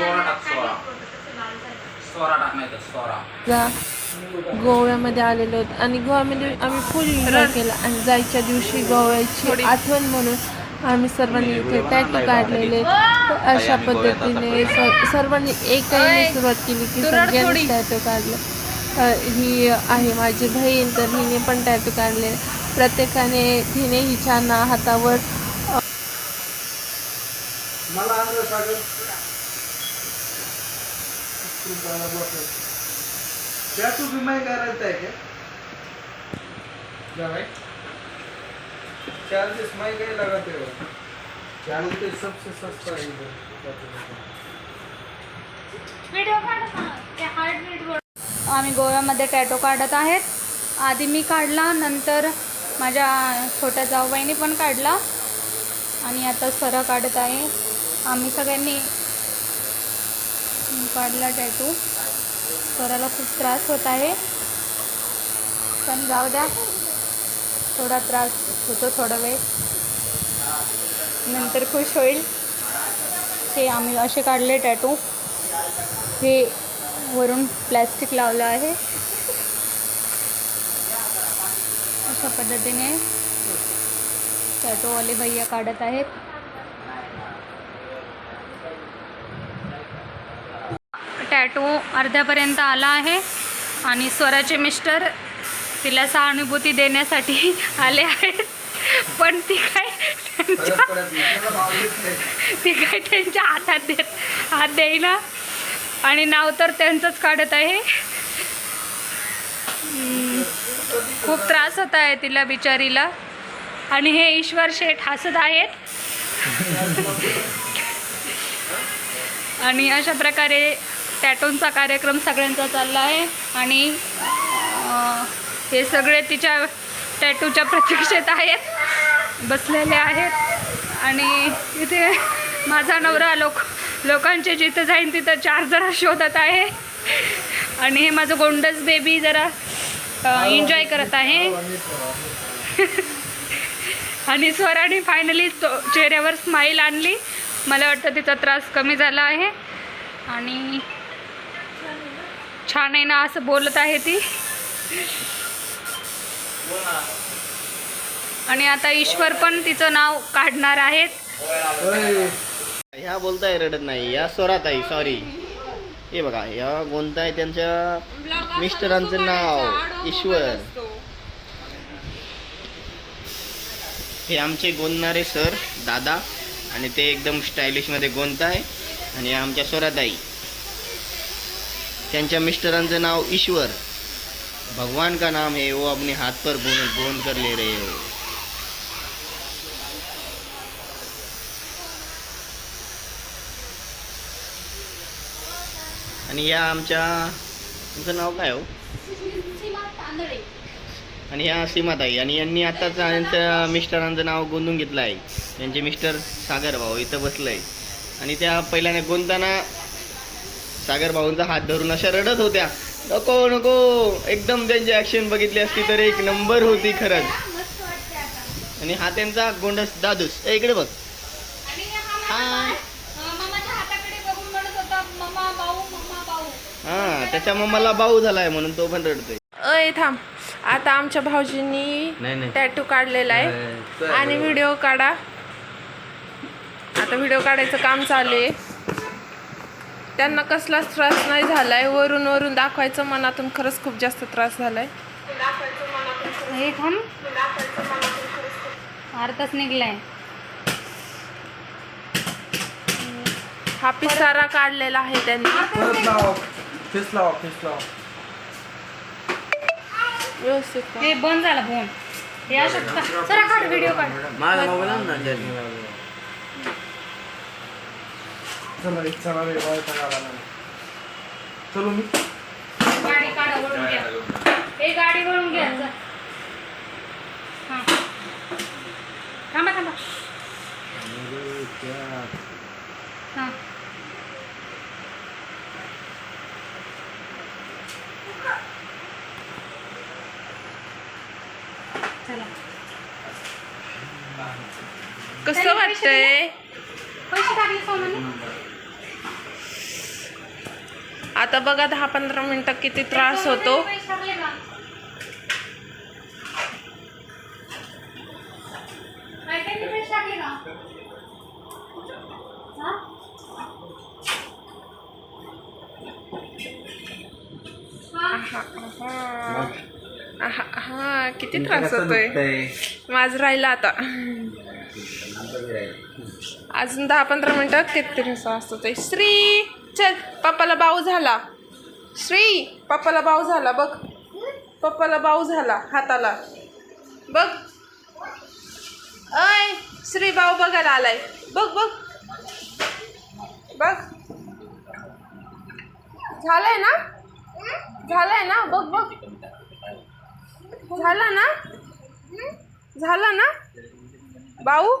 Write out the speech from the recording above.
सोळा टाक सोळा सोळा टाक नाही तर सोळा जा गोव्यामध्ये आलेलो होतो. आणि गोव्यामध्ये आम्ही फुल एन्जॉय केला. आणि जायच्या दिवशी गोव्याची आठवण म्हणून आम्ही सर्वांनी इथे टॅटू काढलेले. अशा पद्धतीने सर्वांनी एकही सुरुवात केली की सगळ्यांनी टॅटू काढलं. ही आहे माझी बहीण तर हिने पण टॅटू काढले. प्रत्येकाने तिने हिच्या ना हातावर मला आणलं सागर त्या तू भी मैं आहे का? क्या चार्जेस मैं कहीं लगाते हो चार्जेस सबसे सस्ता है इधर आम्ही गोव्यामध्ये टॅटो काढत आहेत. आधी मी काढला नंतर माझ्या छोट्या जाऊबाईने पण काढला. आणि आता स्वरा काढत आहे. आम्ही सगळ्यांनी काढला टॅटू. स्वराला खूप त्रास होत आहे. पण जाऊ द्या. थोडा त्रास होतो थोडा वेळ. नंतर खुश होईल. हे आम्ही असे काढले टॅटू. हे वरून प्लॅस्टिक लावलं आहे. अशा पद्धतीने टॅटोवाले भैया काढत आहेत. टॅटो अर्ध्यापर्यंत आला आहे आणि स्वराचे मिस्टर तिला सहानुभूती देण्यासाठी आले आहेत. पण ती काय. ती काय त्यांच्या हातात देत हात देईना. आणि नाव तर त्यांचंच काढत आहे. खूप त्रास होत आहे तिला बिचारीला. आणि हे ईश्वर शेठ हसत आहेत. आणि अशा प्रकारे टॅटोनचा कार्यक्रम सगळ्यांचा चालला आहे आणि हे सगळे तिच्या टॅटूच्या प्रतीक्षेत आहेत बसलेले आहेत. आणि इथे माझा नवरा लोक लोकांचे जिथं जाईन तिथं चार जरा शोधत आहे. आणि हे माझं गोंडस बेबी जरा एन्जॉय करत आहे. आणि स्वराने फायनली तो चेहऱ्यावर स्माईल आणली. मला वाटतं तिचा त्रास कमी झाला आहे. आणि छान आहे ना असं बोलत आहे ती. आणि आता ईश्वर पण तिचं नाव काढणार आहेत. ह्या बोलताय रडत नाही या स्वरात आहे सॉरी हे बघा या कोणताय त्यांच्या मिस्टरांचं नाव ईश्वर. हे आमचे गोंदणारे सर दादा आणि ते एकदम स्टायलिशमध्ये गोंदताय आणि आमच्या स्वराताई. त्यांच्या मिस्टरांचं नाव ईश्वर. भगवान का नाम है वो अपने हाथ पर गोंद बोन कर ले रहे हो आणि या आमच्या तुमचं नाव काय हो? आणि ह्या सीमाताई आणि यांनी आताच यांच्या मिस्टरांचं नाव गोंदून घेतलं आहे. त्यांचे मिस्टर सागर भाऊ इथं बसलं आहे आणि त्या पहिल्याने गोंदताना सागर भाऊंचा हात धरून अशा रडत होत्या. नको नको. एकदम त्यांची ॲक्शन बघितली असती तर एक नंबर होती खरंच. आणि हा त्यांचा गोंडस दादूस. ए, इकडे बघ. हाय हा त्याच्या मम्माला भाऊ झालाय म्हणून तो पण रडतोय. अय थांब. आता आमच्या भाऊजींनी टॅटू काढलेला आहे. आणि व्हिडिओ काढा. आता व्हिडिओ काढायचं काम चालू आहे. त्यांना कसलाच त्रास नाही झालाय वरून वरून दाखवायचं मनातून खरंच खूप जास्त त्रास झालाय. हे थांब अर्धच निघलाय. हा पिसारा काढलेला आहे त्यांनी. परत लावा फेस लावा फेस लावा. व्यवस्थित. हे बंद झाला फोन हे असं काढ व्हिडिओ काढ. चला एक चला रे आला नाही चलो मी. गाडी काढा वळून घ्या. हे गाडी वळून घ्या जा. हा. थांबा थांबा. हा. चला. कसं वाटतंय? पैसे टाकले सोनाने. आता बघा दहा पंधरा मिनटं किती त्रास होतो. हा किती त्रास होतोय. माझं राहिलं आता. अजून दहा पंधरा मिनिटात किती त्रास होतोय. श्री चल पप्पाला बाऊ झाला. श्री पप्पाला बाऊ झाला बघ. पप्पाला बाऊ झाला हाताला. बघ. अय श्री बाऊ बघायला आलाय. बघ बघ. बघ. झालंय ना? झालंय ना? बघ बघ. झालं ना? झालं ना? बाऊ?